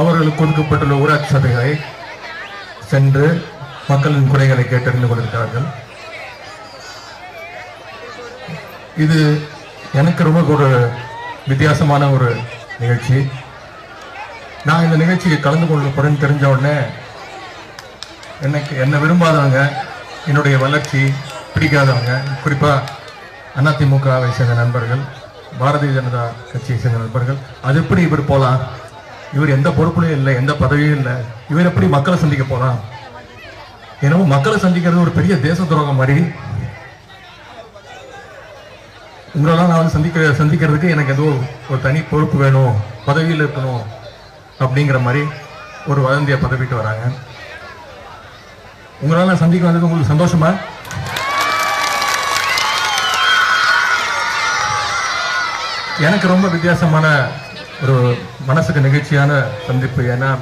அவர்களுக்கு ஒதுக்கப்பட்டுள்ள ஊராட்சி சபைகளை சென்று மக்களின் குறைகளை கேட்டறிந்து கொண்டிருக்கிறார்கள். இது எனக்கு ரொம்ப ஒரு வித்தியாசமான ஒரு நிகழ்ச்சி. நான் இந்த நிகழ்ச்சியை கலந்து கொள்ள போறேன்னு தெரிஞ்ச உடனே எனக்கு என்னை விரும்பாதவங்க என்னுடைய வளர்ச்சி பிடிக்காதவங்க குறிப்பாக அதிமுகவை சேர்ந்த நண்பர்கள் பாரதிய ஜனதா கட்சியை சேர்ந்த நண்பர்கள் அது எப்படி இவர் போகலாம் இவர் எந்த பொறுப்புலையும் இல்லை எந்த பதவியும் இல்லை. இவர் எப்படி மக்களை சந்திக்க போகலாம் என்னவோ மக்களை சந்திக்கிறது ஒரு பெரிய தேச துரோகம் மாதிரி. உங்களெல்லாம் நான் வந்து சந்திக்க சந்திக்கிறதுக்கு எனக்கு ஏதோ ஒரு தனி பொறுப்பு வேணும் பதவியில் இருக்கணும் அப்படிங்கிற மாதிரி ஒரு வதந்தியை பதவிட்டு வராங்க. உங்களால் நான் சந்திக்க வந்தது உங்களுக்கு சந்தோஷமா? எனக்கு ரொம்ப வித்தியாசமான ஒரு மனசுக்கு நிகழ்ச்சியான சந்திப்பு. ஏன்னா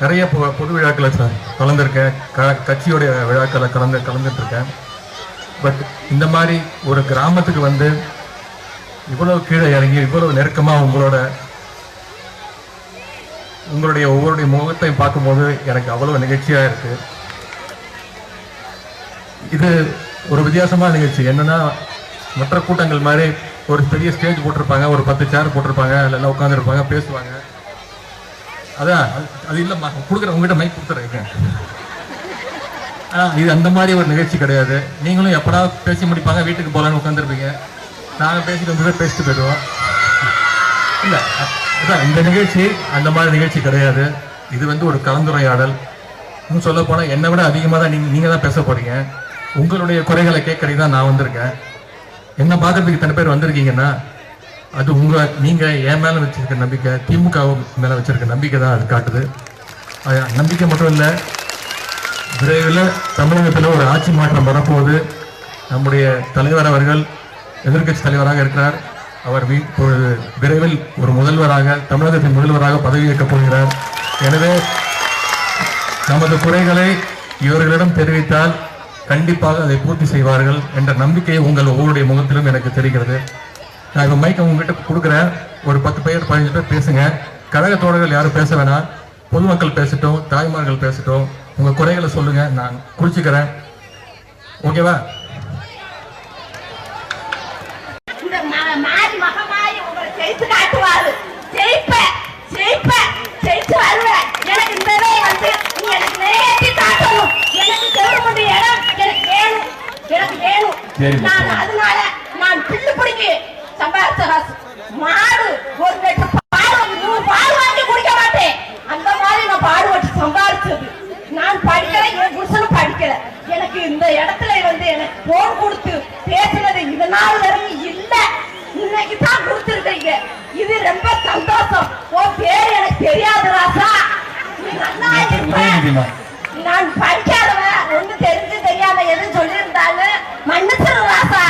நிறைய பொ- பொது விழாக்களை ச- கலந்துருக்கேன். க கட்சியோடைய விழாக்களை கலந்து கலந்துட்டுருக்கேன். பட் இந்த மாதிரி ஒரு கிராமத்துக்கு வந்து இவ்வளோ கீழே இறங்கி இவ்வளவு நெருக்கமாக உங்களோட உங்களுடைய ஒவ்வொருடைய முகத்தையும் பார்க்கும்போது எனக்கு அவ்வளோ நிகழ்ச்சியாக இருக்குது இது ஒரு வித்தியாசமான நிகழ்ச்சி. என்னன்னா மற்ற கூட்டங்கள் மாதிரி ஒரு பெரிய ஸ்டேஜ் போட்டிருப்பாங்க ஒரு பத்து சேர் போட்டிருப்பாங்க எல்லாம் உட்காந்துருப்பாங்க பேசுவாங்க. அதான் அது- அது இல்லைம்மா கொடுக்குற உங்ககிட்ட மைக் கொடுத்துறேன் ஆ, இது அந்த மாதிரி ஒரு நிகழ்ச்சி கிடையாது. நீங்களும் எப்படா பேசி முடிப்பாங்க வீட்டுக்கு போகலான்னு உட்காந்துருப்பீங்க நாங்கள் பேசிட்டு வந்து பேசிட்டு போயிடுவோம். இல்லை அதான் இந்த நிகழ்ச்சி அந்த மாதிரி நிகழ்ச்சி கிடையாது. இது வந்து ஒரு கலந்துரையாடல். இன்னும் சொல்ல போனால் என்னை விட அதிகமாக தான் நீங்கள் நீங்கள் தான் பேச போகிறீங்க உங்களுடைய குறைகளை கேட்கறதுக்கு தான் நான் வந்திருக்கேன். என்ன பார்க்கறதுக்கு இத்தனை பேர் வந்திருக்கீங்கன்னா அது உங்க நீங்க என் மேல வச்சிருக்க நம்பிக்கை திமுக மேல வச்சிருக்க நம்பிக்கை தான் அது காட்டுது. நம்பிக்கை மட்டும் இல்லை விரைவில் தமிழகத்தில் ஒரு ஆட்சி மாற்றம் வரப்போகுது. நம்முடைய தலைவர் அவர்கள் எதிர்க்கட்சி தலைவராக இருக்கிறார். அவர் இப்பொழுது விரைவில் ஒரு முதல்வராக தமிழகத்தின் முதல்வராக பதவியேற்கப் போகிறார். எனவே நமது குறைகளை இவர்களிடம் தெரிவித்தால் கண்டிப்பாக அதை பூர்த்தி செய்வார்கள் என்ற நம்பிக்கை உங்கள் ஒவ்வொருடைய முகத்திலும் எனக்கு தெரிகிறது. நான் இப்போ மைக் உங்ககிட்ட கொடுக்குறேன். ஒரு பத்து பேர் பதினஞ்சு பேர் பேசுங்க. கழக தோழர்கள் யாரும் பேச வேணாம். பொதுமக்கள் பேசட்டும் தாய்மார்கள் பேசட்டும். உங்கள் குறைகளை சொல்லுங்கள் நான் குறிச்சிக்கிறேன். ஓகேவா இந்த ம- மாறி மகமாயி உங்களை ஜெயிச்சு காட்டுவாரு ஜெயிப்ப ஜெயிப்ப ஜெயிச்சு வருவேன் எனக்கு இந்த இதை வந்து நீ எனக்கு நிறைவேற்றி காட்டணும் எனக்கு கவர்மெண்ட் இடம் எனக்கு வேணும் எனக்கு வேணும் சரி, நான் அதனால நான் பில்லு பிடிக்கி சம்பாதிச்ச காசு மாடு ஒரு லிட்டர் பால் வாங்கி நூறு பால் வாங்கி குடிக்க மாட்டேன் அந்த மாதிரி நான் பாடுபட்டு சம்பாதிச்சது நான் படிக்கல என் புருஷனும் படிக்கல எனக்கு இந்த இடத்துல வந்து எனக்கு போன் கொடுத்து பேசுனது இது நாள் வரைக்கும் இல்ல இன்னைக்கு தான் கொடுத்துருக்கீங்க இது ரொம்ப சந்தோஷம் உன் பேர் எனக்கு தெரியாது ராசா நீ நல்லா இருப்ப நான் படிக்காதவன் ஒண்ணு தெரிஞ்சு தெரியாம எதுவும் சொல்லியிருந்தாலும் மன்னிச்சிரு ராசா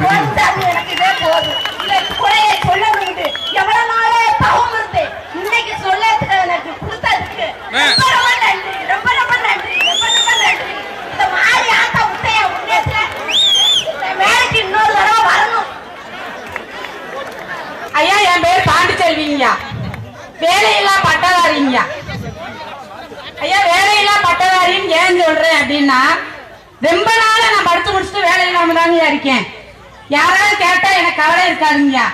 போதும் எனக்கு இதே போதும் இந்த குறையை சொல்ல முடியுது எவ்வளவு நாளே தவம் இருந்தேன் இன்னைக்கு சொல்லதுக்கு எனக்கு கொடுத்ததுக்கு ரொம்ப ரொம்ப நன்றி ரொம்ப ரொம்ப நன்றி ரொம்ப ரொம்ப நன்றி இந்த மாதிரி ஆட்ட முட்டைய முன்னேற்ற இந்த மேலைக்கு இன்னொரு தடவை வரணும் ஐயா என் பேர் பாண்டிச்செல்விங்கய்யா வேலையில்லா பட்டதாரிங்கய்யா ஐயா வேலையில்லா பட்டதாரின்னு ஏன் சொல்றேன் அப்படின்னா ரொம்ப நாளா நான் படுத்து முடிச்சுட்டு வேலை இல்லாம தாங்க இருக்கேன். யாராவது கேட்டா எனக்கு கவலை இருக்காதுங்கய்யா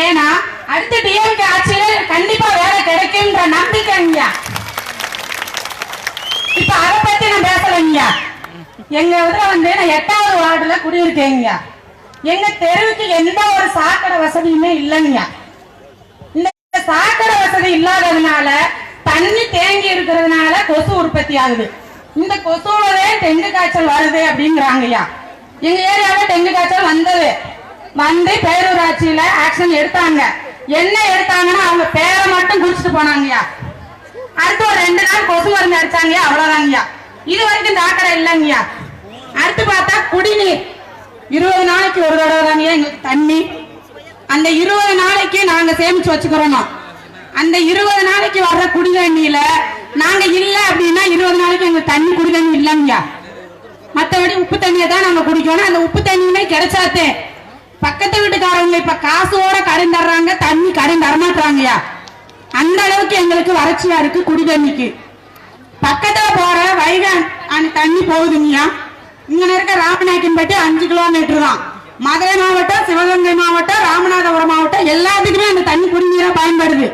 ஏன்னா அடுத்த டிஎம்கே ஆட்சியில கண்டிப்பா வேலை கிடைக்கும்ன்ற நம்பிக்கைங்கய்யா இப்ப அதை பத்தி நான் பேசலைங்கய்யா எங்க இதுல வந்து நான் எட்டாவது வார்டுல குடியிருக்கேங்கய்யா எங்க தெருவுக்கு எந்த ஒரு சாக்கடை வசதியுமே இல்லைங்க இந்த சாக்கடை வசதி இல்லாததுனால தண்ணி தேங்கி இருக்கிறதுனால கொசு உற்பத்தி ஆகுது. இந்த கொசுவே டெங்கு காய்ச்சல் வருது அப்படிங்கிறாங்கய்யா. எங்க ஏரியாவில் டெங்கு காய்ச்சல் வந்தது. வந்து பேரூராட்சியில ஆக்ஷன் எடுத்தாங்க. என்ன எடுத்தாங்கன்னா அவங்க பேரை மட்டும் குடிச்சிட்டு போனாங்கய்யா. அடுத்து ஒரு ரெண்டு நாள் கொசு மருந்து அடிச்சாங்கய்யா அவ்வளவுதாங்கய்யா. இது வரைக்கும் டாக்டர் இல்லைங்கய்யா. அடுத்து பார்த்தா குடிநீர். இருபது நாளைக்கு ஒரு தடவை தாங்கய்யா எங்களுக்கு தண்ணி. அந்த இருபது நாளைக்கு நாங்க சேமிச்சு வச்சுக்கிறோம். அந்த இருபது நாளைக்கு வர்ற குடி தண்ணியில நாங்க இல்ல அப்படின்னா இருபது நாளைக்கு எங்களுக்கு தண்ணி குடி தண்ணி இல்லைங்கய்யா. மத்தபடி உப்பு தண்ணியை தான் நாங்க குடிக்கணும். அந்த உப்பு தண்ணியுமே கிடைச்சாத்தே. பக்கத்து வீட்டுக்காரவங்க இப்ப காசோட கடன் தர்றாங்க தண்ணி கடன் தரமாட்டாங்கய்யா அந்த அளவுக்கு எங்களுக்கு வறட்சியா இருக்கு குடி தண்ணிக்கு பக்கத்துல போற வைகன் அந்த தண்ணி போகுதுங்கய்யா. இங்க இருக்க ராமநாயக்கன்பட்டி அஞ்சு கிலோமீட்டர் தான். மதுரை மாவட்டம் சிவகங்கை மாவட்டம் ராமநாதபுரம் மாவட்டம் எல்லாத்துக்குமே அந்த தண்ணி குடிநீரா பயன்படுது.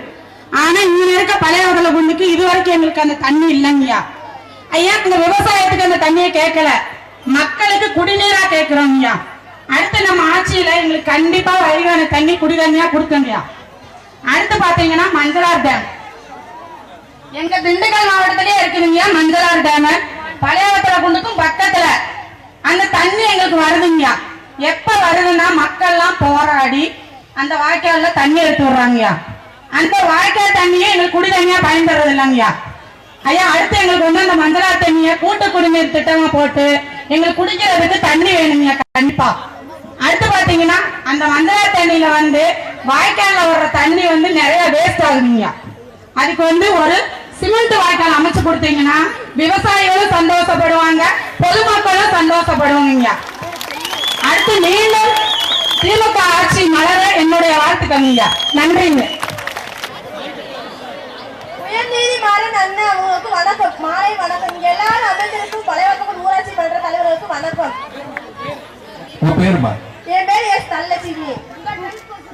ஆனா இங்க இருக்க பழைய வதல குண்டுக்கு இது வரைக்கும் எங்களுக்கு அந்த தண்ணி இல்லைங்கய்யா. ஐயா இந்த விவசாயத்துக்கு அந்த தண்ணியை கேட்கல. மக்களுக்கு குடிநீரா கேட்கிறோம் ஐயா அடுத்து நம்ம ஆட்சியில எங்களுக்கு கண்டிப்பா வைகான தண்ணி குடிதண்ணியா கொடுக்கங்கய்யா. அடுத்து பாத்தீங்கன்னா மஞ்சளார் டேம். எங்க திண்டுக்கல் மாவட்டத்திலே இருக்குதுங்கய்யா மஞ்சளார் டேம். பழையவத்தல குண்டுக்கும் பக்கத்துல. அந்த தண்ணி எங்களுக்கு வருதுங்கய்யா. எப்ப வருதுன்னா மக்கள்லாம் போராடி அந்த வாய்க்கால்ல தண்ணி எடுத்து விடுறாங்கய்யா. அந்த வாய்க்கால் தண்ணியே எங்களுக்கு குடி தண்ணியா பயன்படுறது இல்லைங்கய்யா ஐயா. அடுத்து எங்களுக்கு வந்து அந்த மஞ்சளார் தண்ணியை கூட்டு குடிநீர் திட்டமா போட்டு எங்களுக்கு குடிக்கிறதுக்கு தண்ணி வேணுங்கய்யா கண்டிப்பா. அடுத்து பாத்தீங்கன்னா அந்த மஞ்சளார் தண்ணியில வந்து வாய்க்கால்ல வர்ற தண்ணி வந்து நிறைய வேஸ்ட் ஆகுதுங்கய்யா அதுக்கு வந்து ஒரு சிமெண்ட் வாய்க்கால் அமைச்சு கொடுத்தீங்கன்னா விவசாயிகளும் சந்தோஷப்படுவாங்க பொதுமக்களும் சந்தோஷப்படுவாங்க அடுத்து மீண்டும் திமுக ஆட்சி மலர என்னுடைய வாழ்த்துக்கங்க நன்றிங்க. உயர்நீதிமன்ற அண்ணன் அவங்களுக்கு வணக்கம். மாலை வணக்கம். இங்க எல்லாரும் அமைச்சருக்கும் பழையவர்கள் ஊராட்சி மன்ற தலைவர்களுக்கும் வணக்கம். என் பேர் எஸ் நல்லலட்சுமி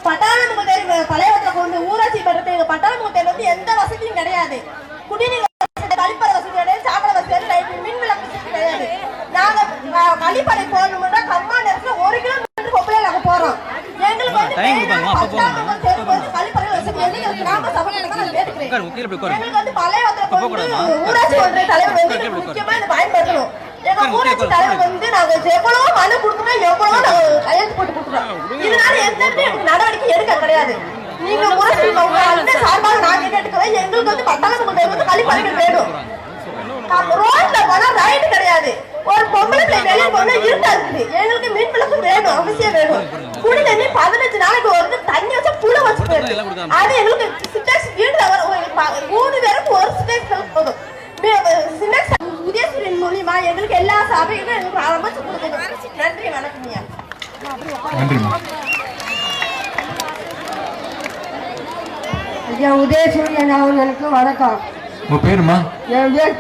பட்டாளமுக தேர்வு பழையவத்துல கொண்டு ஊராட்சி மன்றத்தை எங்க வந்து எந்த வசதியும் கிடையாது. குடிநீர் கழிப்பறை வசதி கிடையாது சாப்பாடு வசதி கிடையாது மின் விளக்கு வசதி கிடையாது. நாங்க கழிப்பறை போகணும்னா கம்மா நேரத்துல ஒரு கிலோமீட்டர் கொப்பையில நாங்க போறோம். எங்களுக்கு வந்து வந்து கழிப்பறை வசதி வந்து எங்க கிராம சபை நான் கேட்டுக்கிறேன் உட்காரு, கீழே போய் உட்காரு. எங்களுக்கு வந்து பழையவத்துல அப்ப கொண்டு போகக்கூடாதா? ஊராட்சி ஒன்றிய தலைவர் வந்து கீழே எங்களுக்கு போய் முக்கியமா இதை பயன்படுத்தணும் எங்க உட்காரு, ஊராட்சி உட்காரு, தலைவர் உட்காரு. வந்து நாங்க எவ்வளவோ மனு கொடுக்கணும் எவ்வளவோ நாங்க கையெழுத்து போட்டு கொடுக்குறோம் இதனால எந்த இடத்துலயும் நடவடிக்கை எடுக்க கிடையாது. நீங்க ஊராட்சி உங்க அண்ணன் சார்பாக நாங்க கேட்டுக்கிறோம் எங்களுக்கு வந்து பத்தாளம் வந்து கழிப்பறைகள் வேணும் நம்ம ரோட்ல போனா ரைடு கிடையாது. ஒரு பொம்பளை பிள்ளை வெளியே போனா இருட்டா இருக்குது. எங்களுக்கு மீன் விளக்கு வேணும் அவசியம் வேணும். குடி தண்ணி பதினஞ்சு நாளைக்கு ஒரு தண்ணி வச்சா புழு வச்சு போயிடுது அது எங்களுக்கு சிட்டாக்ஸ் மூணு பேருக்கு ஒரு சிட்டாக்ஸ் போதும். சின்னாக்ஸ் உதயசூரியன் மூலியமா எங்களுக்கு எல்லா சபைகளும் எங்களுக்கு அமைச்சு கொடுக்கணும் நன்றி வணக்கம் ஐயா நன்றிம்மா ஐயா உதயசூரியன் அவர்களுக்கு வணக்கம் உங்க பேருமா என் பேர்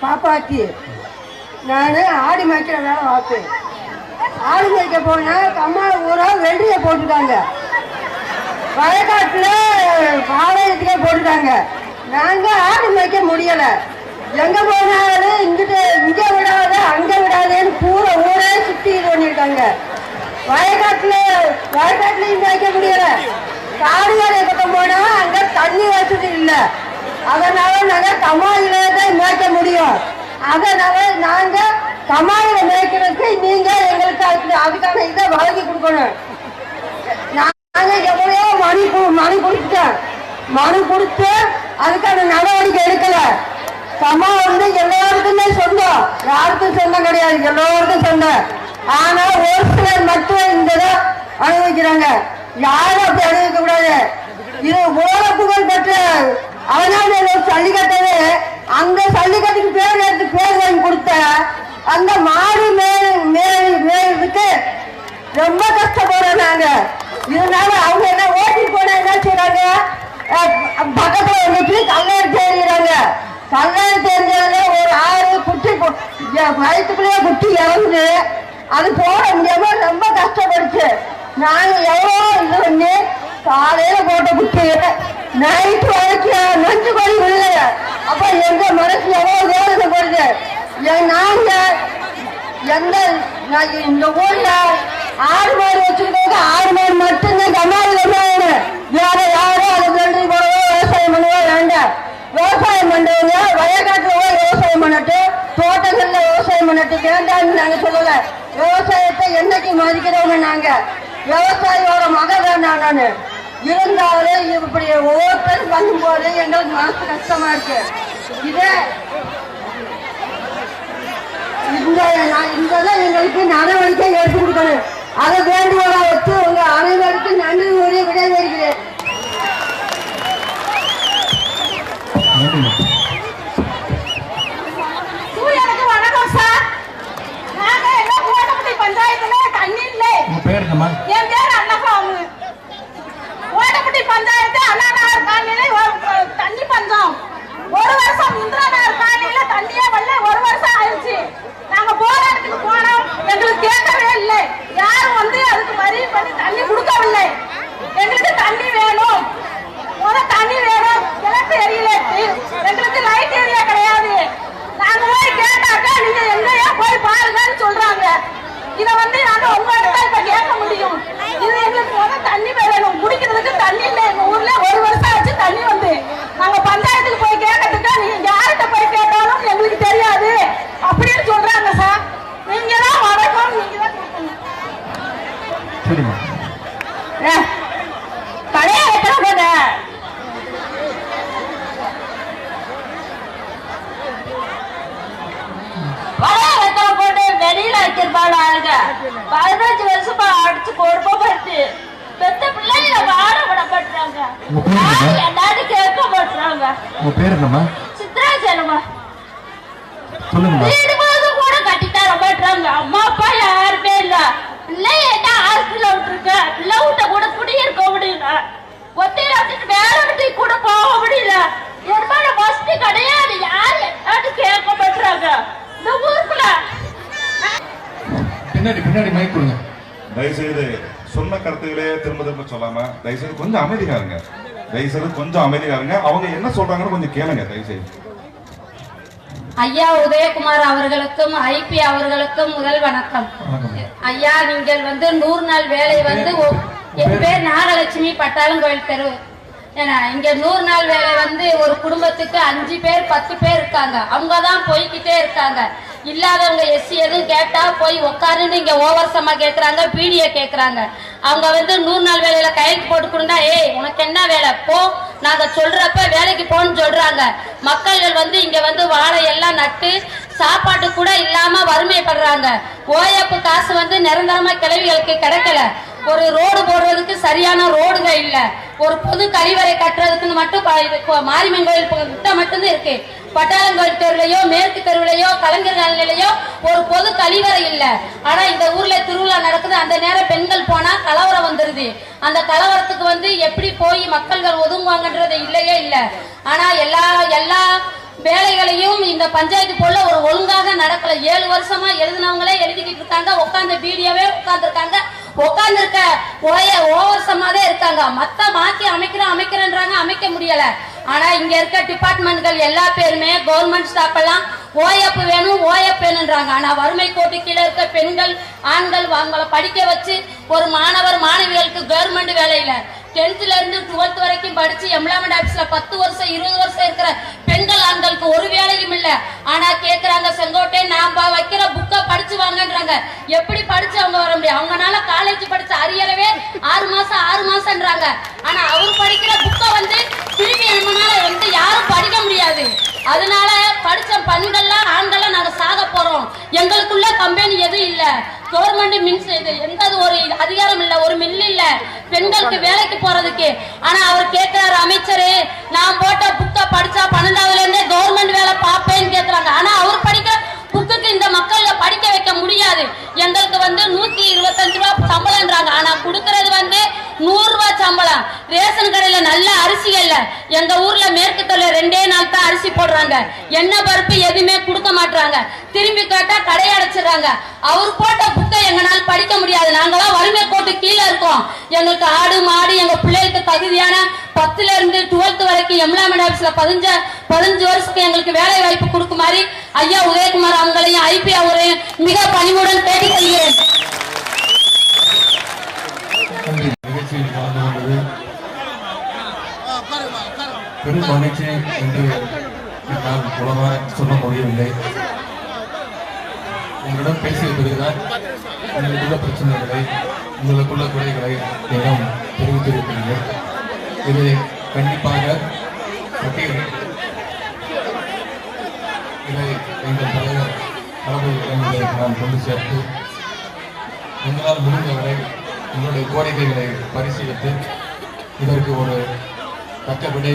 பாப்பாத்தி நான் ஆடு மேய்க்கிற வேலை பார்ப்பேன் ஆடு மேய்க்க போனால் கம்மா ஊரா வெள்ளியை போட்டுட்டாங்க வயக்காட்டில் பாளையத்துக்கே போட்டுட்டாங்க நாங்கள் ஆடு மேய்க்க முடியலை. எங்கே போனாலும் இங்கிட்டு இங்கே விடாத அங்கே விடாதேன்னு பூரா ஊரே சுற்றி இது பண்ணிருக்காங்க. வயக்காட்டுல வயக்காட்டுலயும் மேய்க்க முடியலை. காடுகளை பக்கம் போனால் அங்கே தண்ணி வசதி இல்லை. அதனால நாங்கள் கமாயில தான் மேய்க்க முடியும். அதனால நாங்கள் கமாயில மேய்க்கிறதுக்கு நீங்கள் எங்களுக்கு அதுக்கு அதுக்கான இதை வழங்கி கொடுக்கணும் நாங்க எவ்வளோ மனு கு- மனு கொடுத்துட்டோம் மனு கொடுத்து அதுக்கான நடவடிக்கை எடுக்கல சமா வந்து எல்லாருக்குமே சொந்தம் யாருக்கும் சொந்தம் கிடையாது. எல்லோருக்கும் சொன்ன ஆனா ஒரு சிலர் மட்டும் இந்த அனுபவிக்கிறாங்க. யாரும் அப்படி அனுபவிக்க கூடாது. இது ஓர புகழ் பெற்ற அவனால சல்லிக்கட்டது அந்த சல்லிக்கட்டுக்கு பேர் எடுத்து பேர் வாங்கி கொடுத்த அந்த மாடு மேல் மேல் மேலுக்கு ரொம்ப கஷ்டப்படுறோம் நாங்க. இதனால அவங்க என்ன ஓட்டி போனா என்ன செய்யறாங்க பக்கத்துல வந்துட்டு கல்லூரி தெரிஞ்சுறாங்க கல்லூரி தெரிஞ்சதுல ஒரு ஆறு குட்டி போ- குட்டி இறந்து அது போட முடியாம ரொம்ப கஷ்டப்படுச்சு நாங்கள் எவ்வளோ இது பண்ணி காலையில் போட்ட குட்டி நைட்டு வரைக்கும் நஞ்சு கொடி இல்லை அப்போ எங்கள் மனசு எவ்வளோ வேதனை போடுது. என் நாங்கள் எந்த இந்த ஊரில் ஆடு மாடு வச்சிருக்கவங்க ஆடு மாடு மட்டும்தான் கம்மாயில் வேணும் வேற யாரும் அதை நன்றி போடவோ விவசாயம் பண்ணவோ வேண்டாம் விவசாயம் பண்றவங்க வயக்காட்டுல போய் விவசாயம் பண்ணட்டு தோட்டங்கள்ல விவசாயம் பண்ணட்டு வேண்டாம்னு நாங்க சொல்லல விவசாயத்தை என்னைக்கு மதிக்கிறவங்க நாங்க. விவசாயியோட மகன் தான் நானு இருந்தாலும் இப்படி ஒவ்வொருத்தரும் பண்ணும்போது எங்களுக்கு மனசு கஷ்டமா இருக்கு. இதே இந்த நான் இதெல்லாம் எங்களுக்கு நடவடிக்கை எடுத்து கொடுக்கணும். அதை வேண்டுகோளா வச்சு உங்க அனைவருக்கும் நன்றி கூறி விடைபெறுகிறேன். நாங்க பஞ்சாயத்துக்கு போய் கேட்கறதுக்கு நீங்க யார்கிட்ட போய் கேட்டாலும் எங்களுக்கு தெரியாது. அப்படின்னு சொல்றாங்க சார். நீங்க தான் வணக்கம் நீங்க தான் சரிம்மா. கடையா வைக்கிறாங்க வெளியில வைக்கிறப்பாடு பதினஞ்சு வருஷமா அடிச்சு கொடுப்பா பருத்து பெத்த பிள்ளைங்க வாட விட மாட்டாங்க? என்னன்னு கேட்க மாட்டாங்க உங்க பேர் என்னம்மா? சித்ராஜனமா சொல்லுங்கம்மா. வீடு போது கூட கட்டி தர மாட்டாங்க அம்மா அப்பா யாருமே இல்ல. பிள்ளைய என்ன ஹாஸ்டல்ல விட்டுருக்க? பிள்ளை விட்ட கூட குடியிருக்க முடியல. ஒத்தையில விட்டுட்டு வேலை விட்டு கூட போக முடியல. என்னமான வசதி கிடையாது. யாரு என்னன்னு கேட்க மாட்டாங்க இந்த ஊருக்குள்ள பின்னாடி பின்னாடி மைக் கொடுங்க. தயவுசெய்து சொன்ன கருத்துக்களே திரும்ப திரும்ப சொல்லாம தயவுசெய்து கொஞ்சம் அமைதியா இருங்க. தயவுசெய்து கொஞ்சம் அமைதியா இருங்க. அவங்க என்ன சொல்றாங்கன்னு கொஞ்சம் கேளுங்க தயவுசெய்து. ஐயா உதயகுமார் அவர்களுக்கும் ஐபி அவர்களுக்கும் முதல் வணக்கம். ஐயா நீங்கள் வந்து நூறு நாள் வேலை வந்து என் பேர் நாகலட்சுமி பட்டாளங்கோயில் தெரு. ஏன்னா இங்க நூறு நாள் வேலை வந்து ஒரு குடும்பத்துக்கு அஞ்சு பேர் பத்து பேர் இருக்காங்க. அவங்க தான் போய்கிட்டே இருக்காங்க. இல்லாதவங்க எஸ்சி எதுவும் கேட்டா போய் உட்காருன்னு இங்க ஓவரசமா கேக்குறாங்க பீடிய கேக்குறாங்க. அவங்க வந்து நூறு நாள் வேலையில கையெழுத்து போட்டு ஏய் உனக்கு என்ன வேலை? போ. நாங்க சொல்றப்ப வேலைக்கு போன்னு சொல்றாங்க. மக்கள்கள் வந்து இங்க வந்து வாழை எல்லாம் நட்டு சாப்பாட்டு கூட இல்லாம வறுமைப்படுறாங்க. ஓயப்பு காசு வந்து நிரந்தரமா கிளவிகளுக்கு கிடைக்கல. ஒரு ரோடு போடுறதுக்கு சரியான ரோடுங்க இல்ல. ஒரு பொது கழிவறை கட்டுறதுக்குன்னு மட்டும் இது மாரியம்மன் கோயில் கிட்ட மட்டும்தான் இருக்கு. பட்டாளங்கோயில் தெருவிலையோ மேற்கு தெருவிலையோ கலைஞர் நிலையிலையோ ஒரு பொது கழிவறை இல்ல. ஆனா இந்த ஊர்ல திருவிழா நடக்குது. அந்த நேரம் பெண்கள் போனா கலவரம் வந்துருது. அந்த கலவரத்துக்கு வந்து எப்படி போய் மக்கள்கள் ஒதுங்குவாங்கன்றது இல்லையே இல்ல. ஆனா எல்லா எல்லா வேலைகளையும் இந்த பஞ்சாயத்து போல ஒரு ஒழுங்காக நடக்கல. ஏழு வருஷமா எழுதினவங்களே எழுதிக்கிட்டு இருக்காங்க. உட்காந்து வீடியோவே உட்காந்துருக்காங்க உட்கார்ந்து இருக்க போய ஓவர்சமா தான் இருக்காங்க. மத்த மாத்தி அமைக்கிறோம் அமைக்கிறேன்றாங்க அமைக்க முடியல. ஆனா இங்க இருக்க டிபார்ட்மெண்ட்கள் எல்லா பேருமே கவர்மெண்ட் ஸ்டாஃப் எல்லாம் ஓஎப் வேணும் ஓஎப் வேணுன்றாங்க. ஆனா வறுமை கோட்டு கீழே இருக்க பெண்கள் ஆண்கள் அவங்கள படிக்க வச்சு ஒரு மாணவர் மாணவிகளுக்கு கவர்மெண்ட் வேலையில டென்த்ல இருந்து டுவெல்த் வரைக்கும் படிச்சு எம்ப்ளாய்மெண்ட் ஆபீஸ்ல பத்து வருஷம் இருபது வருஷம் இருக்கிற பெண்கள் ஆண்களுக்கு ஒரு வேலையும் இல்ல. ஆனா கேக்குறாங்க செங்கோட்டை நாம வைக்கிற புக்க படிச்சு வாங்கன்றாங்க. எப்படி படிச்சு அவங்க வர முடியும்? அவங்கனால காலேஜ் படிச்ச அரியறவே ஆறு மாசம் ஆறு மாசம்ன்றாங்க. ஆனா அவர் படிக்கிற புக்க வந்து திரும்பி நம்மனால வந்து யாரும் படிக்க முடியாது. அதனால படிச்ச பெண்கள்லாம் ஆண்கள்லாம் நாங்க சாக போறோம். எங்களுக்குள்ள கம்பெனி எதுவும் இல்லை. கவர்மெண்ட் மின்ஸ் இது எந்த ஒரு அதிகாரம் இல்ல ஒரு மில் இல்ல. பெண்களுக்கு வேலைக்கு போறதுக்கு. ஆனா அவர் கேட்கிறாரு அமைச்சரு நான் போட்ட புக்க படிச்சா பன்னெண்டாவதுல இருந்தே கவர்மெண்ட் வேலை பார்ப்பேன்னு கேக்குறாங்க. ஆனா அவர் படிக்கிற புக்குக்கு இந்த மக்கள்ல படிக்க வைக்க முடியாது. எங்களுக்கு வந்து நூத்தி இருபத்தஞ்சு ரூபா சம்பளம்ன்றாங்க. ஆனா கொடுக்கறது வந்து நூறு ரூபாய் சம்பளம். ரேஷன் கடையில நல்ல அரிசி இல்ல. எங்க ஊர்ல மேற்கு தொழில ரெண்டே நாள் தான் அரிசி போடுறாங்க. எண்ணெய் பருப்பு எதுவுமே கொடுக்க மாட்டாங்க திரும்பி கேட்டா கடை அடைச்சிடுறாங்க. அவர் போட்ட புக்கை எங்கனால படிக்க முடியாது நாங்களாம் வறுமை கோட்டு கீழே இருக்கோம் எங்களுக்கு ஆடு மாடு எங்க பிள்ளைகளுக்கு தகுதியான பத்துல இருந்து டுவெல்த் வரைக்கும் எம்ப்ளாய்மெண்ட் பதினஞ்சு பதினஞ்சு வருஷத்துக்கு எங்களுக்கு வேலை வாய்ப்பு கொடுக்குமாறு ஐயா உதயகுமார் அவங்களையும் ஐபி அவரையும் மிக பணிவுடன் கேட்டுக்கொள்கிறேன் நன்றி. பெரும் மகிழ்ச்சி என்று என்னால் மூலமாக சொல்ல முடியவில்லை. உங்களிடம் பேசிய பிறகுதான் உங்களுக்குள்ள பிரச்சனைகளை உங்களுக்குள்ள குறைகளை என்னிடம் தெரிவித்திருக்கிறீர்கள். இது கண்டிப்பாக பட்டியல் இதை எங்கள் தலைவர் தளபதி நான் கொண்டு சேர்த்து எங்களால் முடிந்தவரை உங்களுடைய கோரிக்கைகளை பரிசீலித்து இதற்கு ஒரு தக்கபடி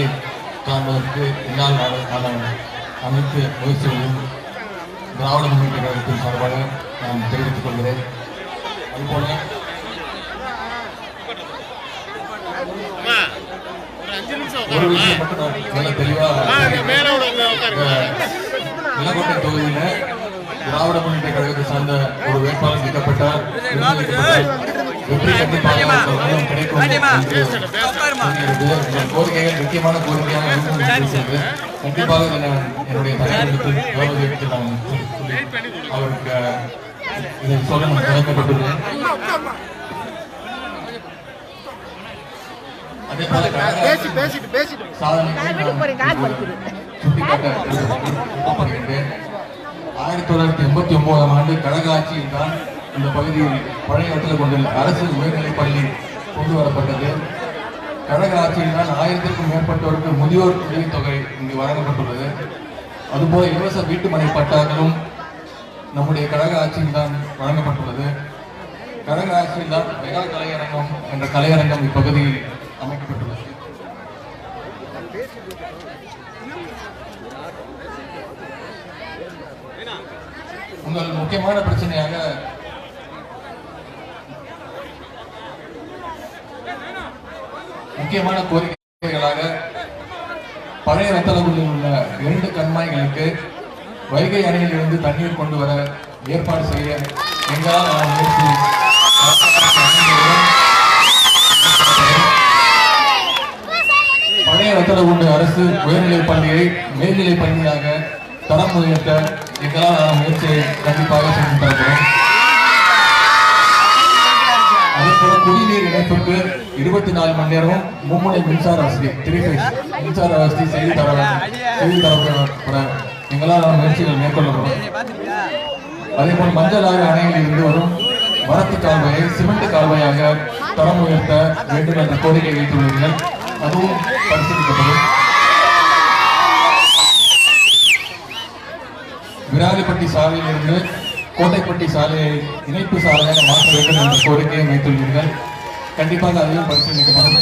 காண்பதற்கு என்னால் அனைத்து முயற்சிகளையும் திராவிட முன்னேற்ற கழகத்தின் சார்பாக நான் தெரிவித்துக் கொள்கிறேன் அதுபோல ஒரு விஷயம் மட்டும் நல்ல தெளிவாக நிலக்கோட்டை தொகுதியில திராவிட முன்னேற்ற கழகத்தை சார்ந்த ஒரு வேட்பாளர் தேர்ந்தெடுக்கப்பட்டார். வெற்றி கண்டிப்பாக கிடைக்கும் கோரிக்கைகள் முக்கியமான கோரிக்கையாக. கண்டிப்பாக என்னுடைய நான் சொல்லி அவருக்கு இதை சொல்ல நான் கடமைப்பட்டுள்ளேன் அதே போல சுட்டிக்காட்ட ஆயிரத்தி தொள்ளாயிரத்தி எண்பத்தி ஒன்பதாம் ஆண்டு கழக ஆட்சியில் தான் இந்த பகுதியில் பழைய இடத்துல கொண்டுள்ள அரசு உயர்நிலைப் பள்ளி கொண்டு வரப்பட்டது. கழக ஆட்சியில் தான் ஆயிரத்திற்கும் மேற்பட்டோருக்கு முதியோர் உதவித்தொகை இங்கு வழங்கப்பட்டுள்ளது. அதுபோல இலவச வீட்டுமனை பட்டாக்களும் நம்முடைய கழக ஆட்சியில் தான் வழங்கப்பட்டுள்ளது. கழக ஆட்சியில் தான் மெகா கலையரங்கம் என்ற கலையரங்கம் இப்பகுதியில் அமைக்கப்பட்டுள்ளது. உங்கள் முக்கியமான பிரச்சனையாக முக்கியமான கோரிக்கைகளாக பழைய ரத்தளகுடியில் உள்ள இரண்டு கண்மாய்களுக்கு வைகை அணையிலிருந்து தண்ணீர் கொண்டு வர ஏற்பாடு செய்ய எங்களால் நான் முயற்சி பழைய ரத்தளகுண்டு அரசு உயர்நிலைப் பள்ளியை மேல்நிலைப் பள்ளியாக தரம் உயர்த்த எங்களால் நான் முயற்சியை கண்டிப்பாக செஞ்சு தரப்படும் அதேபோல குடிநீர் இணைப்புக்கு இருபத்தி நாலு மணி நேரமும் மும்முனை மின்சார வசதி த்ரீ மின்சார வசதி செய்து தர செய்து தரப்பட எங்களால் முயற்சிகள் மேற்கொள்ளப்படும். அதேபோல் மஞ்சள் ஆறு அணையில் இருந்து வரும் வரத்து கால்வாயை சிமெண்ட் கால்வாயாக தரம் உயர்த்த வேண்டும் என்ற கோரிக்கை வைத்துள்ளீர்கள். அதுவும் பரிசீலிக்கப்படும் விராலிப்பட்டி சாலையிலிருந்து கோட்டைப்பட்டி சாலையை இணைப்பு சாலையாக மாற்ற வேண்டும் என்ற கோரிக்கையை வைத்துள்ளீர்கள். கண்டிப்பாக அதையும் பரிசீலிக்கப்படும்.